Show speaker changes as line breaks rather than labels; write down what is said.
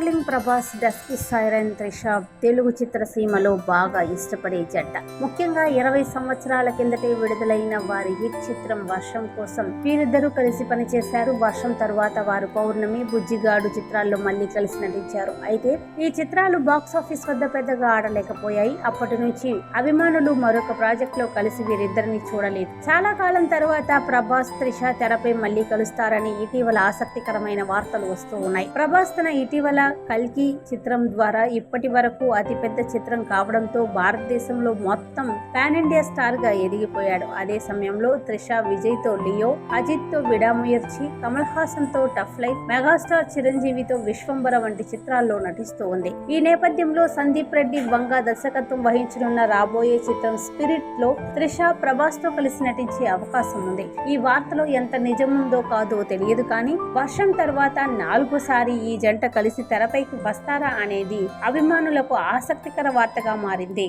Prabhas dusky siren Trisha Telugu చిత్రసీమలో బాగా ఇష్టపడే జంట. ముఖ్యంగా ఇరవై సంవత్సరాల కిందటే విడుదలైన వారి హిట్ చిత్రం వర్షం కోసం వీరిద్దరూ కలిసి పనిచేశారు. వర్షం తరువాత వారు పౌర్ణమి బుజ్జిగాడు చిత్రాల్లో మళ్ళీ కలిసి నటించారు. అయితే ఈ చిత్రాలు బాక్స్ ఆఫీస్ వద్ద పెద్దగా ఆడలేకపోయాయి. అప్పటి నుంచి అభిమానులు మరొక ప్రాజెక్ట్లో కలిసి వీరిద్దరిని చూడలేదు. చాలా కాలం తర్వాత ప్రభాస్ త్రిష తెరపై మళ్ళీ కలుస్తారని ఇటీవల ఆసక్తికరమైన వార్తలు వస్తూ ఉన్నాయి. ప్రభాస్ తన ఇటీవల కల్కి చిత్రం ద్వారా ఇప్పటి వరకు అతిపెద్ద చిత్రం కావడంతో భారతదేశంలో మొత్తం పాన్ ఇండియా స్టార్గా ఎదిగిపోయాడు. అదే సమయంలో త్రిష విజయ్తో లియో అజిత్తో విడాముయర్చి కమల్ హాసన్తో టఫ్ లైఫ్ మెగాస్టార్ చిరంజీవితో విశ్వంబర వంటి చిత్రాల్లో నటిస్తూ ఉంది. ఈ నేపథ్యంలో సందీప్ రెడ్డి వంగ దర్శకత్వం వహించనున్న రాబోయే చిత్రం స్పిరిట్లో త్రిష ప్రభాస్తో కలిసి నటించే అవకాశం ఉంది. ఈ వార్తలో ఎంత నిజముందో కాదో తెలియదు కానీ వర్షం తర్వాత నాలుగోసారి ఈ జంట కలిసి తెరపైకి వస్తారా అనేది అభిమానులకు ఆసక్తికర వార్తగా మారింది.